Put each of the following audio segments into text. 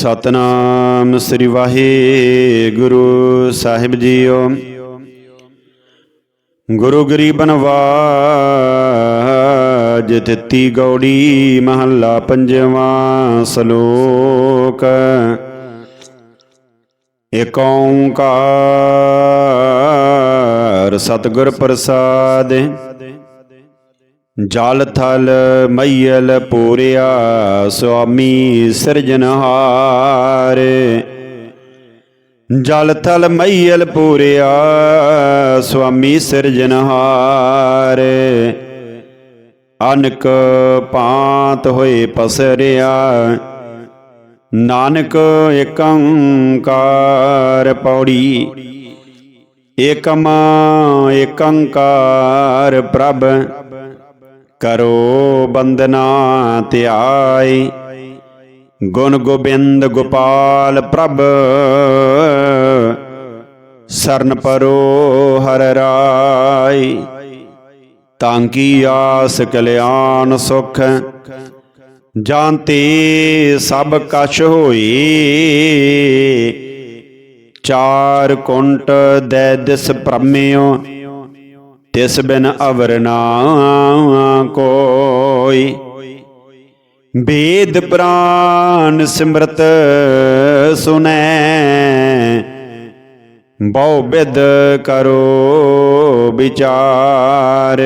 ਸਤਨਾਮ ਸ੍ਰੀ ਵਾਹਿਗੁਰੂ ਸਾਹਿਬ ਜੀਓ। ਗੁਰੂ ਗਰੀਬ ਵਾਜ ਤਿੱਤੀ ਗੌੜੀ ਮਹੱਲਾ ਪੰਜਵਾਂ ਸ਼ਲੋਕ। ਏਕ ਓੰਕਾਰ ਸਤਿਗੁਰ ਪ੍ਰਸਾਦ ਜਲ ਥਲ ਮਈਲ ਪੂਰਿਆ, ਸੁਆਮੀ ਸਿਰਜਨਹਾਰ ਜਲ ਥਲ ਮਈਲ ਪੂਰਿਆ, ਸੁਆਮੀ ਸਿਰਜਨਹਾਰ ਅਨਕ ਪਾਤ ਹੋਏ ਪਸਰਿਆ, ਨਾਨਕ ਏਕੰਕਾਰ ਪੌੜੀ। ਏਕਮ ਏਕੰਕਾਰ ਪ੍ਰਭ ਕਰੋ ਬੰਦਨਾ ਧਿਆਈ ਗੁਣ ਗੋਬਿੰਦ ਗੋਪਾਲ ਪ੍ਰਭ, ਸਰਨ ਪਰੋ ਹਰ ਰਾਈ ਤਾਂ ਕੀ ਆਸ ਕਲਿਆਣ ਸੁਖ, ਜਾਣਤੇ ਸਭ ਕਛ ਹੋਈ ਚਾਰ ਕੁੰਟ ਦੈ ਦਿਸ ਭ੍ਰਮਿਓ ਤਿਸ ਬਿਨ ਅਵਰ ਨਾ ਕੋਈ। ਵੇਦ ਪ੍ਰਾਨ ਸਿਮਰਤ ਸੁਨੈ। ਬਹੁ ਬਿਦ ਕਰੋ ਵਿਚਾਰ।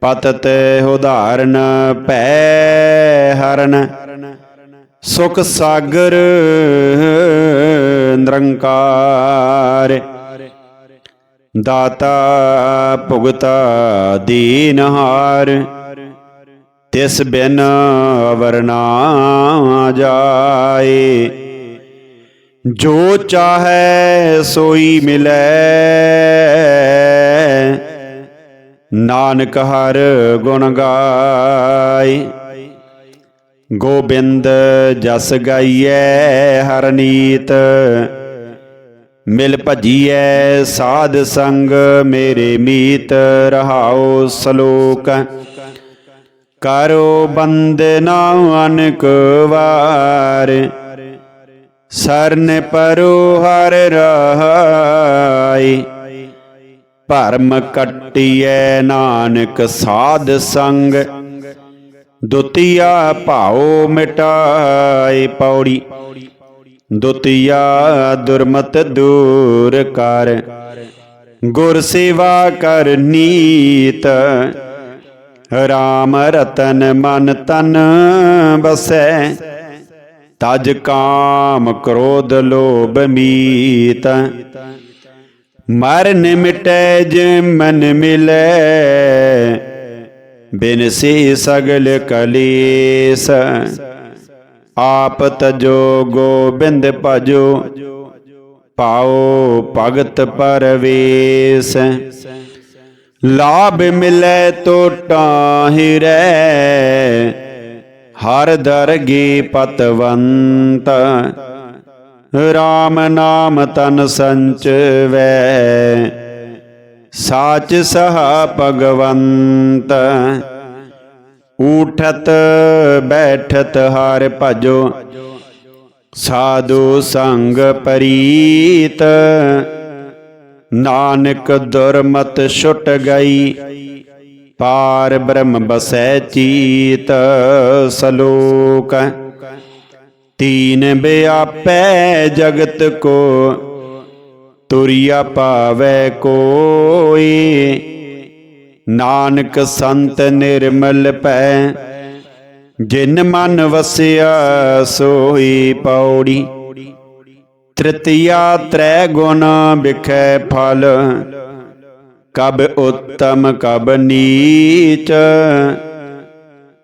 ਪਤਤ ਉਦਾਹਰਨ ਭੈ ਹਰਨ। ਸੁਖ ਸਾਗਰ ਨਿਰੰਕਾਰ। ਦਾਤਾ ਭੁਗਤਾ ਦੀਨਹਾਰ ਤਿਸ ਬਿਨ ਵਰਨਾ ਜਾਏ। ਜੋ ਚਾਹੈ ਸੋਈ ਮਿਲੈ, ਨਾਨਕ ਹਰ ਗੁਣ ਗਾਏ। ਗੋਬਿੰਦ ਜਸ ਗਾਈਐ ਹਰਨੀਤ ਮਿਲ ਭਜੀਐ ਸਾਧ ਸੰਗ ਮੇਰੇ ਮੀਤ ਰਹਾਉ ਸਲੋਕ। ਕਰੋ ਬੰਦਨਾ ਅਨਕ ਵਾਰ, ਸਰਨ ਪਰੋ ਹਰ ਰਹਾਈ ਭਰਮ ਕਟਿਐ ਨਾਨਕ ਸਾਧ ਸੰਗ, ਦੁਤੀਆ ਭਾਉ ਮਿਟਾਏ ਪੌੜੀ। ਦੁਤੀਆ ਦੁਰਮਤ ਦੂਰ ਕਰ। ਗੁਰ ਸੇਵਾ ਕਰ ਨੀਤ। ਰਾਮ ਰਤਨ ਮਨ ਤਨ ਬਸੈ ਤਜ ਕਾਮ ਕ੍ਰੋਧ ਲੋਭ ਮੀਤ। ਮਰਨ ਮਿਟੈ ਜੇ ਮਨ ਮਿਲੈ। ਬਿਨ ਸੇ ਸਗਲ ਕਲੇਸ। ਆਪ ਤਜੋ ਗੋਬਿੰਦ ਭਜੋ, ਪਾਓ ਭਗਤ ਪਰਵੇਸ। ਲਾਭ ਮਿਲੈ ਟੋਟਾ ਹਿਰੈ, ਹਰ ਦਰਗੇ ਪਤਵੰਤ। RAM ਨਾਮ ਤਨ ਸੰਚਵੈ, ਸਾਚ ਸਹਾ ਭਗਵੰਤ। ਊਠਤ ਬੈਠਤ ਹਰ ਭਜੋ। ਸਾਧੂ ਸੰਗ ਪਰੀਤ, ਨਾਨਕ ਦੁਰਮਤ ਛੁਟ ਗਈ, ਪਾਰ ਬ੍ਰਹਮ ਬਸੈ ਚੀਤ ਸਲੋਕ। ਤੀਨ ਬਿਆਪੈ ਜਗਤ ਕੋ, ਤੁਰਿਆ ਪਾਵੈ ਕੋਈ। ਨਾਨਕ ਸੰਤ ਨਿਰਮਲ ਪੈ, ਜਿਨ ਮਨ ਵਸਿਆ ਸੋਈ ਪੌੜੀ। ਤ੍ਰਿਤੀਆ ਤ੍ਰੈ ਗੁਣ ਵਿਖੈ ਫਲ, ਕਬ ਉੱਤਮ ਕਬ ਨੀਚ।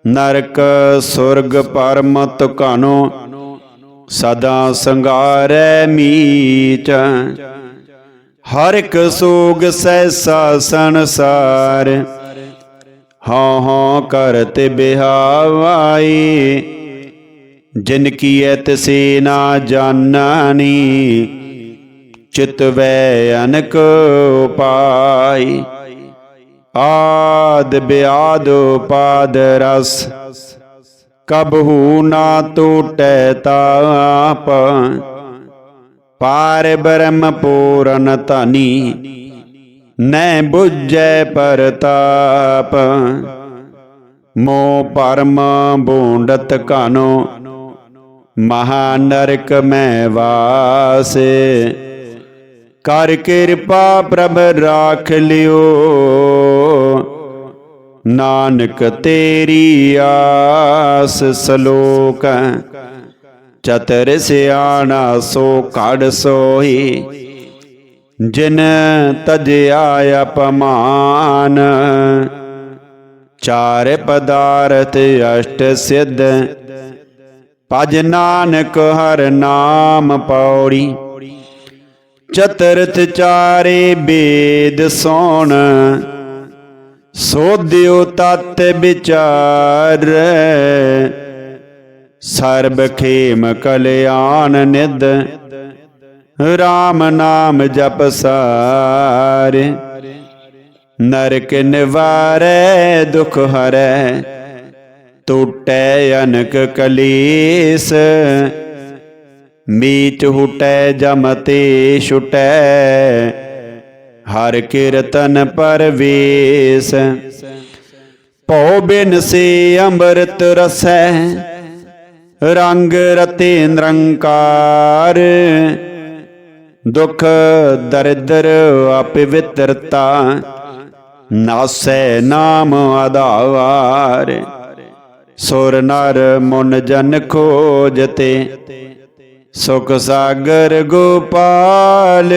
ਨਰਕ ਸੁਰਗ ਪਰਮ ਤੁਕਾਨੋ ਸਦਾ ਸੰਗਾਰੈ ਮੀਚ। ਹਰ ਇੱਕ ਸੋਗ ਸੈਸਾ ਸੰਸਾਰ। ਹਾਂ ਹਾਂ ਕਰਤ ਬਿਹਾਵਾਈ। ਜਿਨ ਕੀਐ ਤਿਸੇ ਨਾ ਜਾਣਨੀ ਚਿਤ ਵੈ ਅਨਕ ਉਪਾਈ। ਆਦ ਬਿਆਦ ਪਾਦ ਰਸ ਕਬਹੂ ਨਾ ਟੂਟੈ ਤਾਪ। ਪਾਰ ਬ੍ਰਹਮ ਪੂਰਨ ਧਨੀ, ਨੈ ਬੁੱਝੈ ਪਰਤਾਪ। ਮੋ ਪਰਮ ਬੂੰਡਤ ਕਾਨੋ ਮਹਾ ਨਰਕ ਮੈਂ ਵਾਸੇ। ਕਰ ਕਿਰਪਾ ਪ੍ਰਭ ਰਾਖ ਲਿਓ, ਨਾਨਕ ਤੇਰੀ ਆਸ ਸਲੋਕ। ਚਤਰ ਸਿਆਣਾ ਸੋ ਕੜ ਸੋਈ ਜਿਨ ਤਜਿਆ ਅਪਮਾਨ, ਚਾਰ ਪਦਾਰਥ ਅਸ਼ਟ ਸਿੱਧ। ਭਜ ਨਾਨਕ ਹਰ ਨਾਮ ਪੌੜੀ, ਚਤਰਥ ਚਾਰੇ ਬੇਦ ਸੋਣ। ਸੋਧਿਓ ਤਤ ਵਿਚਾਰ ਸਰਬ ਖੇਮ ਕਲਿਆਣ ਨਿਦ RAM ਨਾਮ ਜਪ ਸਾਰ। ਨਰਕ ਨਿਵਾਰੈ, ਦੁਖ ਹਰੈ। ਟੂਟੈ ਅਨਕ ਕਲੇਸ। ਮੀਚ ਹੁਟੈ, ਜਮ ਛੁਟੈ। ਹਰ ਕੀਰਤਨ ਪਰਵੇਸ। ਭਉ ਬਿਨ ਸੇ ਅੰਮ੍ਰਿਤ ਰਸੈ। ਰੰਗ ਰਤੇ ਨਿਰੰਕਾਰ, ਦੁਖ ਦਰਿਦਰ ਅਪਵਿੱਤਰਤਾ ਨਾਸੈ ਨਾਮ ਆਧਾਰ। ਸੁਰ ਨਰ ਮਨ ਜਨ ਖੋਜਤੇ, ਸੁਖ ਸਾਗਰ ਗੋਪਾਲ।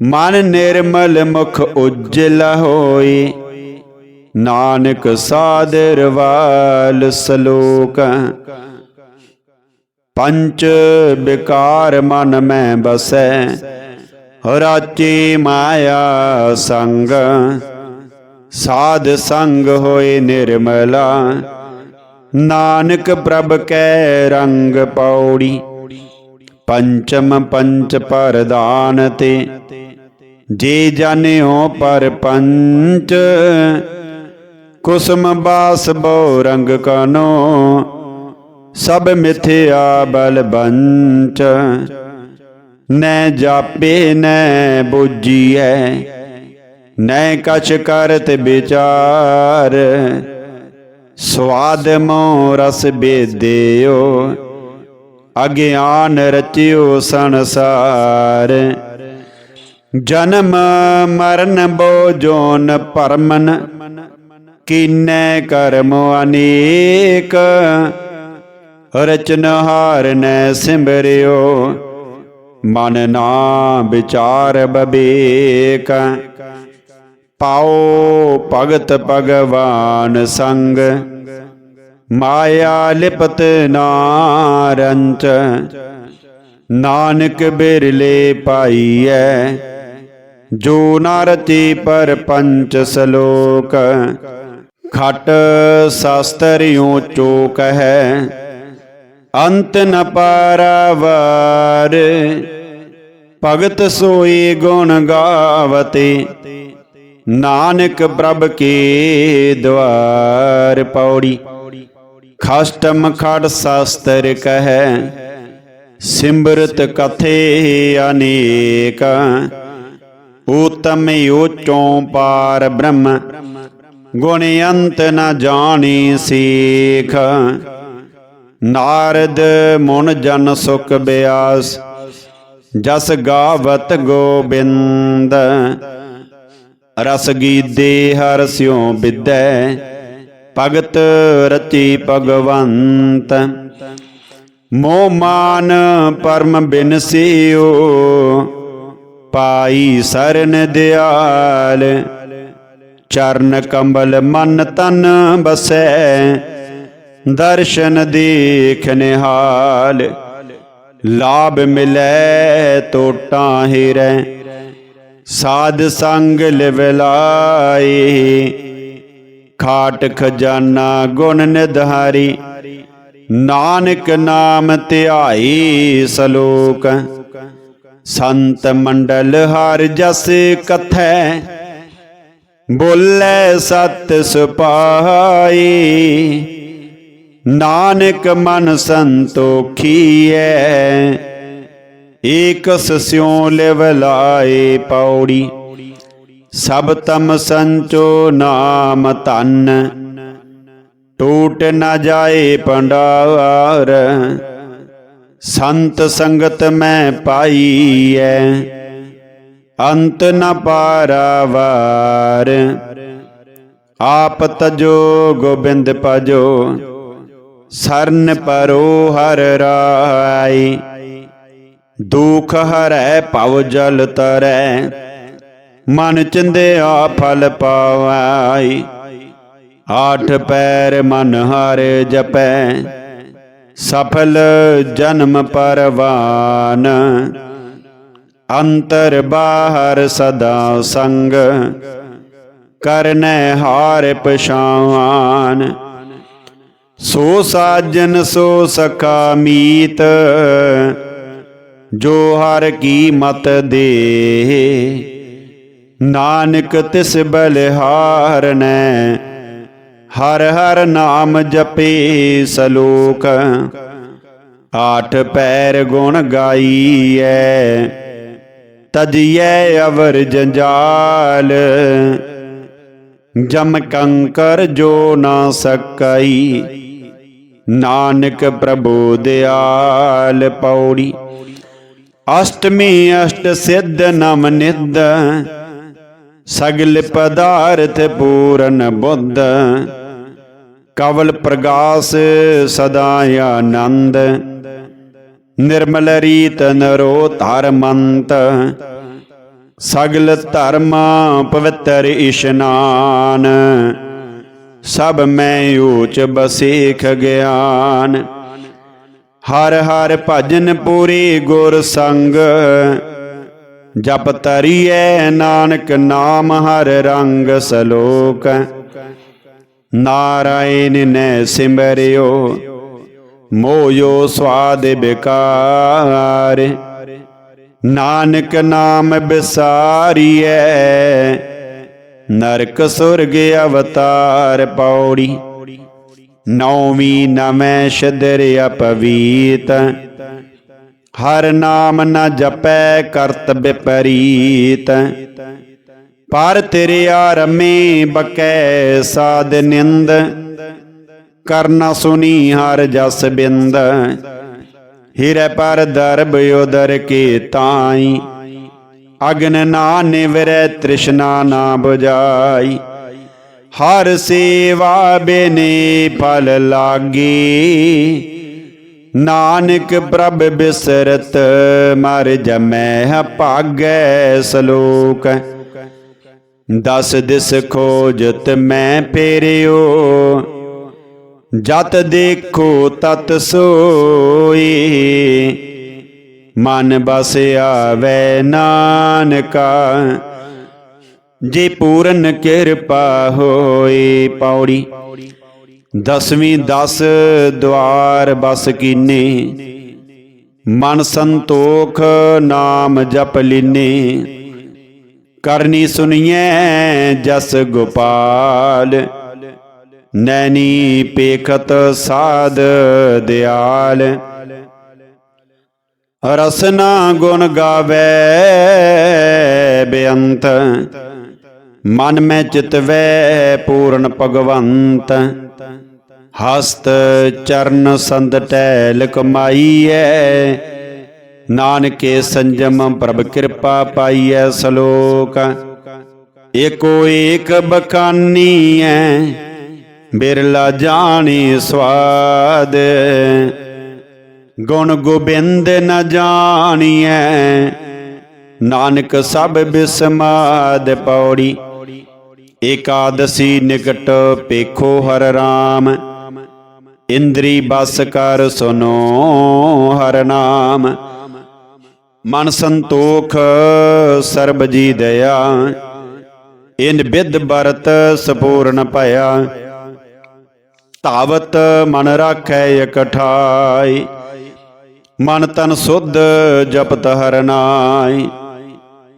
ਮਨ ਨਿਰਮਲ ਮੁਖ ਉਜਲ ਹੋਈ ਨਾਨਕ ਸਾਦਰ ਵਾਲ ਸਲੋਕ। ਪੰਚ ਵਿਕਾਰ ਮਨ ਮੈਂ ਬਸੈ ਰਾਚੀ ਮਾਇਆ ਸੰਗ। ਸਾਧ ਸੰਗ ਹੋਏ ਨਿਰਮਲਾ, ਨਾਨਕ ਪ੍ਰਭ ਕੈ ਰੰਗ ਪੌੜੀ। ਪੰਚਮ ਪੰਚ ਪਰਦਾਨ ਤੇ, ਜੇ ਜਾਣਿਓ ਪਰ ਪੰਚ ਕੁਸਮ ਬਾਸ ਬੋ ਰੰਗ ਕਾਨੋ, ਸਭ ਮਿਥਿਆ ਬਲ ਬੰਚ। ਨੈ ਜਾਪੇ, ਨੈ ਬੁਝੀਐ, ਨੈ ਕਛ ਕਰਤ ਵਿਚਾਰ। ਸਵਾਦ ਮੋ ਰਸ ਬੇਦਿਓ ਅਗਿਆਨ ਰਚਿਓ ਸੰਸਾਰ। ਜਨਮ ਮਰਨ ਬੋ ਜੋਨ ਪਰਮਨ ਕੀਨੈ ਕਰਮ ਅਨੇਕ ਰਚਨਹਾਰ ਨੈ ਸਿਮਰਿਓ। ਮਨ ਨਾ ਵਿਚਾਰ ਬਬੇਕ, ਪਾਓ ਭਗਤ ਭਗਵਾਨ ਸੰਗ। ਮਾਇਆ ਲਿਪਤ ਨਾਰੰਚ, ਨਾਨਕ ਬਿਰਲੇ ਪਾਈਐ। ਜੋ ਨਰਤੀ ਪਰ ਪੰਚ ਸਲੋਕ ਖਟ ਸ਼ਾਸਤਰਿਓ ਚੋਕ ਹੈ, ਅੰਤ ਨ ਪਾਰਾਵਾਰ। ਭਗਤ ਸੋਈ ਗੁਣ ਗਾਵਤੇ, ਨਾਨਕ ਪ੍ਰਭ ਕੇ ਦਵਾਰ ਪੌੜੀ। ਖਸ਼ਟਮ ਖੜ ਸ਼ਾਸਤਰ ਕਹੈ, ਸਿਮਰਤ ਕਥੇ ਅਨੇਕ। ਊਤਮ ਊਚੋਂ ਪਾਰ ਬ੍ਰਹਮ ਗੁਣ ਅੰਤ ਨ ਜਾਣੀ ਸੀਖ। ਨਾਰਦ ਮੁਨ ਜਨ ਸੁਖ ਬਿਆਸ, ਜਸ ਗਾਵਤ ਗੋਬਿੰਦ। ਰਸ ਗੀਦੇ ਹਰ ਸਿਉ ਵਿਦੈ ਭਗਤ ਰਤੀ ਭਗਵੰਤ। ਮੋਹ ਮਾਨ ਪਰਮ ਬਿਨਸਿਓ ਪਾਈ ਸਰਨ ਦਿਆਲ। ਚਰਨ ਕੰਬਲ ਮਨ ਤਨ ਬਸੈ, ਦਰਸ਼ਨ ਦੇਖ ਨਿਹਾਲ। ਲਾਭ ਮਿਲੈ ਟੋਟਾ ਹਿਰੈ, ਸਾਧ ਸੰਗ ਲਿਵਲਾਈ ਖਾਟ ਖਜ਼ਾਨਾ ਗੁਣ ਨਿਧਾਰੀ, ਨਾਨਕ ਨਾਮ ਧਿਆਈ ਸਲੋਕ। ਸੰਤ ਮੰਡਲ ਹਰ ਜਸ ਕਥੈ ਬੋਲੇ ਸਤ ਸੁਪਾਈ ਨਾਨਕ ਮਨ ਸੰਤੋਖੀਐ ਏਕਸ ਸਿਉ ਲਿਵ ਲਾਏ ਪੌੜੀ, ਸਭ ਤਮ ਸੰਚੋ ਨਾਮ ਧਨ, ਟੂਟ ਨਾ ਜਾਏ ਪੰਡਾਰ ਸੰਤ ਸੰਗਤ ਮੈਂ ਪਾਈ ਪਾਈਐ। ਅੰਤ ਨ ਪਾਰਾਵਾਰ। ਆਪ ਤਜੋ ਗੋਬਿੰਦ ਭਜੋ ਸਰਨ ਪਰੋ ਹਰ ਰਾਈ। ਦੁਖ ਹਰੈ ਭਵ ਜਲ ਤਰੈ, ਮਨ ਚਿੰਦਿਆ ਫਲ ਪਾਵਾਈ। ਆਠ ਪੈਰ ਮਨ ਹਰ ਜਪੈ, ਸਫਲ ਜਨਮ ਪਰਵਾਨ। ਅੰਤਰ ਬਾਹਰ ਸਦਾ ਸੰਗ। ਕਰਨੈ ਹਾਰ ਪਛਾਵਾਨ ਸੋ ਸਾਜਨ, ਸੋ ਸਖਾ ਮੀਤ। ਜੋ ਹਰ ਕੀ ਮਤ ਦੇ। ਨਾਨਕ ਤਿਸ ਬਲਿਹਾਰਨੈ ਹਰ ਹਰ ਨਾਮ ਜਪੇ ਸਲੋਕ। ਆਠ ਪੈਰ ਗੁਣ ਗਾਈਐ। ਤਜੀਐ ਅਵਰ ਜੰਜਾਲ। ਜਮ ਕੰਕਰ ਜੋ ਨਾ ਸਕਈ, ਨਾਨਕ ਪ੍ਰਭੂ ਦਿਆਲ ਪੌੜੀ। ਅਸ਼ਟਮੀ ਅਸ਼ਟ ਸਿੱਧ ਨਮ ਨਿਦ ਸਗਲ ਪਦਾਰਥ ਪੂਰਨ ਬੁੱਧ। ਕਵਲ ਪ੍ਰਗਾਸ ਸਦਾ ਆਨੰਦ। ਨਿਰਮਲ ਰੀਤ ਨਰੋ ਧਰਮੰਤ, ਸਗਲ ਧਰਮ ਪਵਿੱਤਰ ਇਸ਼ਨਾਨ। ਸਭ ਮੈਂ ਊਚ ਬਸੇਖ ਗਿਆਨ। ਹਰ ਹਰ ਭਜਨ ਪੂਰੀ ਗੁਰ ਸੰਗ, ਜਪ ਤਰੀਐ ਨਾਨਕ ਨਾਮ ਹਰ ਰੰਗ ਸਲੋਕ। ਨਾਰਾਇਣ ਨੇ ਸਿਮਰਿਓ ਮੋਯੋ ਸਵਾਦ ਬਿਕਾਰ। ਨਾਨਕ ਨਾਮ ਬਿਸਾਰੀਐ। ਨਰਕ ਸੁਰਗ ਅਵਤਾਰ ਪੌੜੀ। ਨੌਵੀਂ ਨਵੇਂ ਸ਼ਦਰ ਅਪਵੀਤ। ਹਰ ਨਾਮ ਨ ਜਪੈ ਕਰਤ ਵਿਪਰੀਤ ਪਰ ਤੇਰੇ ਆਰਮੇ ਬਕੈ ਸਾਧ ਨਿੰਦ। ਕਰਨਾ ਸੁਨੀ ਹਰ ਜਸ ਬਿੰਦ। ਹਿਰੇ ਪਰ ਦਰਬ ਉਦਰ ਕੇ ਤਾਈ। ਅਗਨ ਨਾ ਨਿਵਰੈ ਤ੍ਰਿਸ਼ਨਾ ਨਾ 부ਜਾਈ ਹਰ ਸੇਵਾ ਬਿਨੇ ਫਲ ਲਾਗੀ। ਨਾਨਕ ਪ੍ਰਭ ਬਿਸਰਤ, ਮਰ ਜਮੈ ਭਾਗੈ ਸਲੋਕ। ਦਸ ਦਿਸ ਖੋਜਤ ਮੈਂ ਫੇਰਿਓ। ਜਤ ਦੇਖੋ ਤਤ ਸੋਈ, ਮਨ ਬਸ ਆਵੇ ਨਾਨਕਾ। ਜੇ ਪੂਰਨ ਕਿਰਪਾ ਹੋਏ ਪੌੜੀ, ਦਸਵੀਂ ਦਸ ਦਵਾਰ ਬਸ ਕੀਨੇ। ਮਨ ਸੰਤੋਖ ਨਾਮ ਜਪ ਲਿਨੇ। ਕਰਨੀ ਸੁਣੀਐ ਜਸ ਗੋਪਾਲ। ਨੈਣੀ ਪੇਖਤ ਸਾਧ ਦਿਆਲ। ਰਸਨਾ ਗੁਣ ਗਾਵੇ ਬੇਅੰਤ। ਮਨ ਮੈਂ ਚਿਤਵੈ ਪੂਰਨ ਭਗਵੰਤ। ਹਸਤ ਚਰਨ ਸੰਦ ਟੈਲ ਕਮਾਈਐ। ਨਾਨਕੇ ਸੰਜਮ ਪ੍ਰਭ ਕਿਰਪਾ ਪਾਈਐ ਸਲੋਕ। ਏਕੋ ਏਕ ਬਖਾਨੀ ਐ ਬਿਰਲਾ ਜਾਣੀ ਸਵਾਦ। ਗੁਣ ਗੋਬਿੰਦ ਨ ਜਾਣੀਐ। ਨਾਨਕ ਸਭ ਬਿਸਮਾਦ ਪੌੜੀ। ਏਕਾਦਸੀ ਨਿਕਟ ਪੇਖੋ ਹਰ ਰਾਮ। ਇੰਦਰੀ ਬਸ ਕਰ ਸੁਨੋ ਹਰ ਨਾਮ। ਮਨ ਸੰਤੋਖ ਸਰਬ ਜੀ ਦਇਆ। ਇਨ ਬਿਦ ਬਰਤ ਸਪੂਰਨ ਭਇਆ। ਧਾਵਤ ਮਨ ਰਾਖੈ ਇਕਠਾਈ, ਮਨ ਤਨ ਸੁਧ ਜਪਤ ਹਰ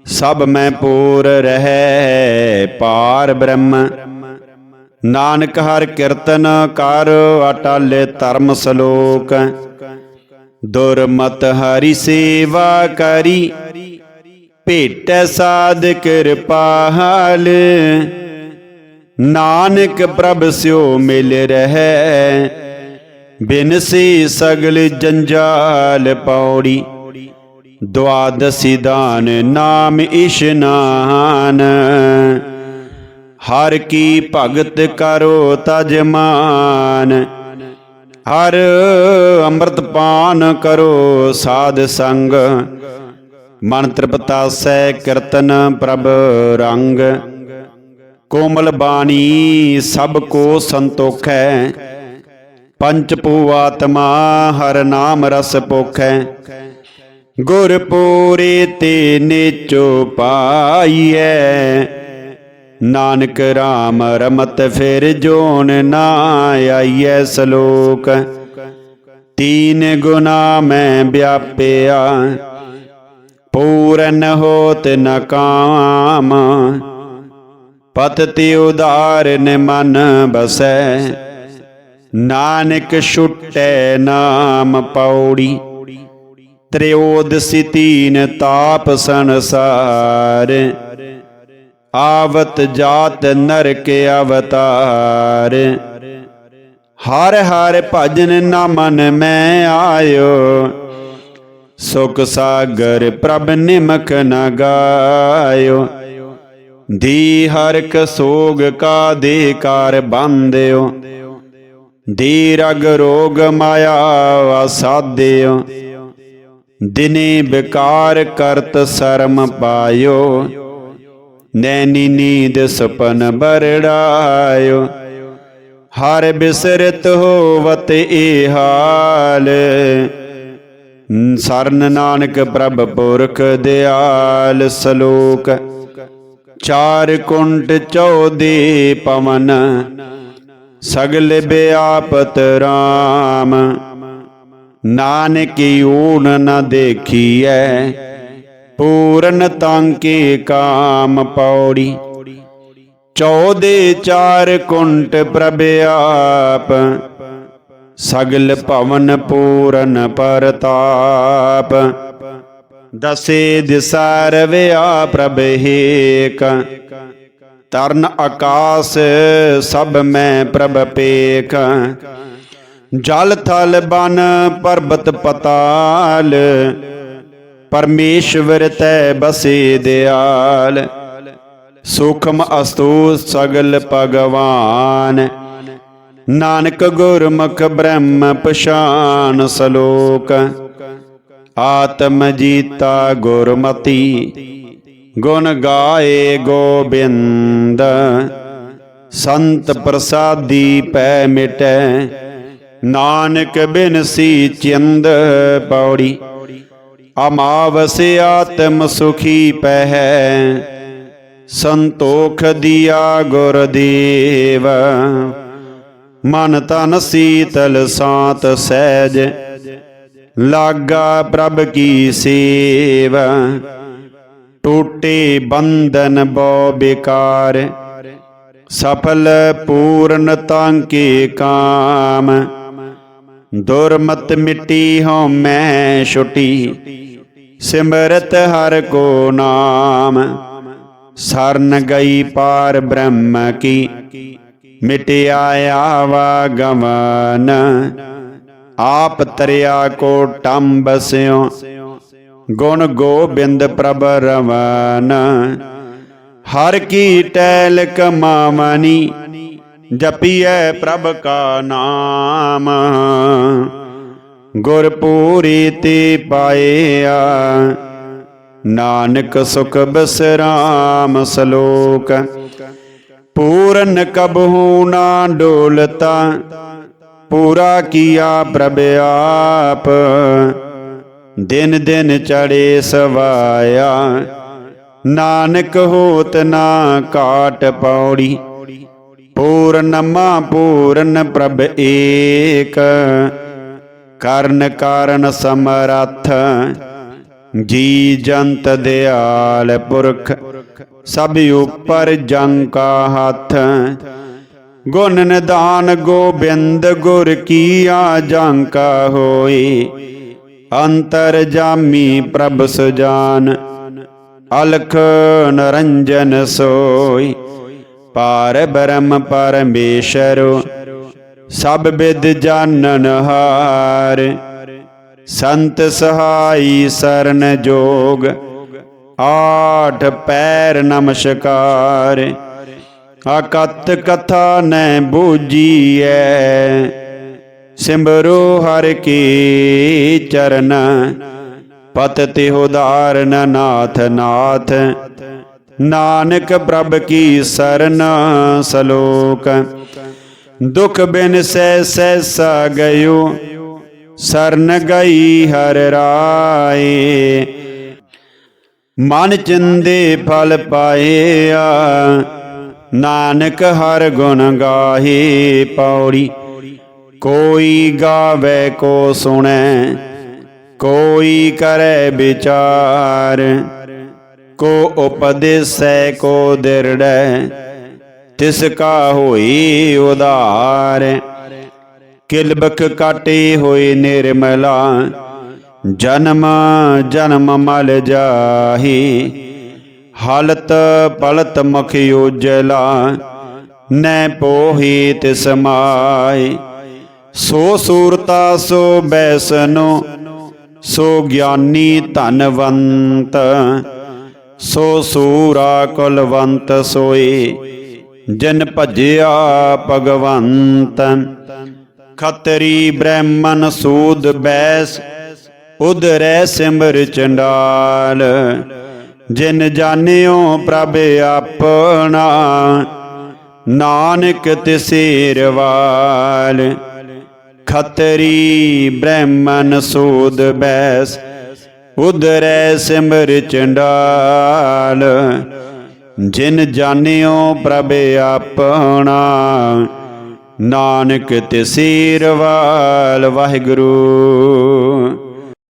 ਸਭ ਮੈਂ ਪੂਰ ਰਹਿ, ਪਾਰ ਬ੍ਰਹਮ। ਨਾਨਕ ਹਰ ਕੀਰਤਨ ਕਰ, ਅਟਲ ਧਰਮ ਸ਼ਲੋਕ। ਦੁਰਮਤ ਹਰੀ ਸੇਵਾ ਕਰੀ, ਭੇਟ ਸਾਧ ਕਿਰਪਾਲ। ਨਾਨਕ ਪ੍ਰਭ ਸਿਓ ਮਿਲ ਰਹੈ ਬਿਨਸੀ ਸਗਲ ਜੰਜਾਲ ਪੌੜੀ। ਦੁਆਦਸੀ ਦਾਨ ਨਾਮ ਇਸ਼ਨਾਨ ਹਰ ਕੀ ਭਗਤ ਕਰੋ ਤਜਮਾਨ ਹਰ ਅੰਮ੍ਰਿਤ ਪਾਨ ਕਰੋ ਸਾਧ ਸੰਗ, ਮਨ ਤ੍ਰਿਪਤਾ ਸੈ ਕੀਰਤਨ ਪ੍ਰਭ ਰੰਗ। ਕੋਮਲ ਬਾਣੀ ਸਭ ਕੋ ਸੰਤੋਖੈ। ਪੰਚ ਪੂਆਤਮਾ ਹਰ ਨਾਮ ਰਸ ਪੋਖੈ। ਗੁਰ ਪੂਰੇ ਤੇ ਨੇਚੋ ਪਾਈਐ। ਨਾਨਕ RAM ਰਮਤ ਫਿਰ ਜੋਨ ਨਾ ਆਈਐ ਸ਼ਲੋਕ। ਤੀਨ ਗੁਨਾ ਮੈਂ ਵਿਆਪਿਆ। ਪੂਰਨ ਹੋਤ ਨਕਾਮ ਪਤਿ ਉਦਾਰਨ ਮਨ ਬਸੈ। ਨਾਨਕ ਛੁਟੈ ਨਾਮ ਪੌੜੀ। ਤ੍ਰਿਓਦਸੀ ਤੀਨ ਤਾਪ ਸੰਸਾਰ। ਆਵਤ ਜਾਤ ਨਰਕ ਅਵਤਾਰ। ਹਰ ਹਰ ਭਜਨ ਨਾ ਮਨ ਮੈਂ ਆਇਓ। ਸੁਖ ਸਾਗਰ ਪ੍ਰਭ ਨਿਮਕ ਨਾ ਗਾਇਓ। ਦੀ ਹਰ ਕ ਸੋਗ ਕਾ ਦੇ ਕਾਰ ਬੰਦਿਓ। ਦੀ ਰਗ ਰੋਗ ਮਾਇਆ ਵਾਸਾਦਿਓ ਦਿਨੇ ਬਿਕਾਰ ਕਰਤ ਸ਼ਰਮ ਪਾਇਓ। ਨੈਣੀ ਨੀਂਦ ਸੁਪਨ ਬਰੜਾਇਓ। ਹਰ ਬਿਸਰਤ ਹੋਵਤ ਏ ਹਾਲ। ਸਰਨ ਨਾਨਕ ਪ੍ਰਭ ਪੁਰਖ ਦਿਆਲ ਸਲੋਕ। ਚਾਰ ਕੁੰਟ ਚੌਦੇ ਪਵਨ, ਸਗਲ ਬਿਆਪਤ ਰਾਮ। ਨਾਨਕੀ ਊਨ ਨ ਦੇਖੀਐ, ਪੂਰਨ ਤਾਂਕੇ ਕਾਮ ਪੌੜੀ। ਚੌਦੇ ਚਾਰ ਕੁੰਟ ਪ੍ਰਭ ਆਪ, ਸਗਲ ਭਵਨ ਪੂਰਨ ਪਰਤਾਪ। ਦਸੇ ਦਿਸਾ ਰਵਿਆ ਪ੍ਰਭ ਏਕ। ਤਰਨ ਆਕਾਸ ਸਭ ਮੈਂ ਪ੍ਰਭ ਪੇਖ ਜਲ ਥਲ ਬਨ ਪਰਬਤ ਪਤਾਲ। ਪਰਮੇਸ਼ਵਰ ਤੈ ਬਸੇ ਦਿਆਲ। ਸੂਖਮ ਅਸਤੂ ਸਗਲ ਭਗਵਾਨ। ਨਾਨਕ ਗੁਰਮੁਖ ਬ੍ਰਹਮ ਪਛਾਨ ਸਲੋਕ। ਆਤਮ ਜੀਤਾ ਗੁਰਮਤੀ, ਗੁਣ ਗਾਏ ਗੋਬਿੰਦ। ਸੰਤ ਪ੍ਰਸਾਦੀ ਪੈ ਮਿਟੈ, ਨਾਨਕ ਬਿਨਸੀ ਚਿੰਦ ਪੌੜੀ। ਅਮਾਵਸ ਆਤਮ ਸੁਖੀ ਪਹਿ, ਸੰਤੋਖ ਦਿਆ ਗੁਰਦੇਵ। ਮਨ ਤਨ ਸੀਤਲ ਸਾਤ ਸਹਿਜ ਲਾਗਾ ਪ੍ਰਭ ਕੀ ਸੇਵ? ਟੂਟੇ ਬੰਧਨ ਬੋ ਬੇਕਾਰ। ਸਫਲ ਪੂਰਨ ਤਾਂਕੇ ਕਾਮ। ਦੁਰਮਤ ਮਿੱਟੀ ਹਉ ਮੈਂ ਛੁਟੀ। ਸਿਮਰਤ ਹਰ ਕੋ ਨਾਮ। ਸਰਨ ਗਈ ਪਾਰ ਬ੍ਰਹਮ ਕੀ। ਮਿਟਿਆ ਆਵਾ ਗਮਨ ਆਪ ਤਰਿਆ ਕੋ ਟੰਬ ਸਿਓ ਗੁਣ ਗੋਬਿੰਦ ਪ੍ਰਭ ਰਵਨ। ਹਰ ਕੀ ਟੈਲ ਕਮਾਵਨੀ ਜਪੀਐ ਪ੍ਰਭ ਕਾ ਨਾਮ। ਗੁਰ ਪੂਰੀ ਤੇ ਪਾਇਆ, ਨਾਨਕ ਸੁਖ ਬਸਰਾਮ ਸਲੋਕ। ਪੂਰਨ ਕਬਹੂ ਨਾ ਡੋਲਤਾ ਪੂਰਾ ਕੀਆ ਪ੍ਰਭ ਆਪ। ਦਿਨ ਦਿਨ ਚੜੇ ਸਵਾਇਆ। ਨਾਨਕ ਹੋਤ ਨਾ ਕਾਟ ਪੌੜੀ। ਪੂਰਨ ਮਾ ਪੂਰਨ ਪ੍ਰਭ ਏਕ। ਕਰਨ ਕਾਰਨ ਸਮਰੱਥ। ਜੀ ਜੰਤ ਦਿਆਲ ਪੁਰਖ। ਸਭ ਉਪਰ ਜੰਗ ਹੱਥ। ਗੁਣ ਨਿਦਾਨ ਗੋਬਿੰਦ ਗੁਰ ਕੀਆ ਜਾਂਕਾ ਹੋਈ ਅੰਤਰ ਜਾਮੀ ਪ੍ਰਭ ਸੁਜਾਨ, ਅਲਖ ਨਰੰਜਨ ਸੋਈ ਪਾਰ ਬ੍ਰਹਮ ਪਰਮੇਸ਼ਰ, ਸਭ ਵਿਦ ਜਾਣਨ ਹਾਰ। ਸੰਤ ਸਹਾਈ ਸਰਨ ਜੋਗ, ਆਠ ਪੈਰ ਨਮਸਕਾਰ। ਅਕਤ ਕਥਾ ਨੈ ਬੂਜੀਐ, ਸਿਮਰੋ ਹਰ ਕੀ ਚਰਨ, ਪਤ ਤੇ ਉਦਾਰਨ ਨਾਥ ਨਾਥ, ਨਾਨਕ ਪ੍ਰਭ ਕੀ ਸਰਨ ਸਲੋਕ। ਦੁਖ ਬਿਨ ਸੈ ਸਹਿਸਾ ਗਇਓ, ਸਰਨ ਗਈ ਹਰ ਰਾਏ। ਮਨ ਚਿੰਦੇ ਫਲ ਪਾਇਆ ਨਾਨਕ ਹਰ ਗੁਣ ਗਾਹੀ ਪੌੜੀ। ਕੋਈ ਗਾਵੇ ਕੋ ਸੁਣੈ, ਕੋਈ ਕਰੈ ਵਿਚਾਰ। ਕੋ ਉਪਦੇਸੈ, ਕੋ ਦਿਰੜੈ, ਤਿਸ ਕਾ ਹੋਈ ਉਧਾਰ। ਕਿਲਬਕ ਕਾਟੇ ਹੋਏ ਨਿਰਮਲਾ, ਜਨਮ ਜਨਮ ਮਲ ਜਾਹੀ। ਹਲਤ ਪਲਤ ਮੁਖ ਉਜਲਾ, ਨੈ ਪੋਹੀ ਤਿਸ ਮਾਈ। ਸੋ ਸੂਰਤਾ, ਸੋ ਬੈਸਨੋ, ਸੋ ਗਿਆਨੀ ਧਨਵੰਤ। ਸੋ ਸੂਰਾ ਕੁਲਵੰਤ ਸੋਏ ਜਨ ਭਜਿਆ ਭਗਵੰਤ। ਖਤਰੀ ਬ੍ਰਹਮਨ ਸੂਦ ਬੈਸ ਉਦਰੈ ਸਿਮਰ ਚੰਡਾਲ। ਜਿਨ ਜਾਣਿਓ ਪ੍ਰਭ ਆਪਣਾ, ਨਾਨਕ ਤਿਸੇਰਵਾਲ ਖਤਰੀ ਬ੍ਰਹਮਨ ਸੂਦ ਬੈਸ ਉਦਰੈ ਸਿਮਰ ਚੰਡਾਲ। ਜਿਨ ਜਾਣਿਓ ਪ੍ਰਭ ਆਪਣਾ, ਨਾਨਕ ਤਿਸੇਰਵਾਲ ਵਾਹਿਗੁਰੂ।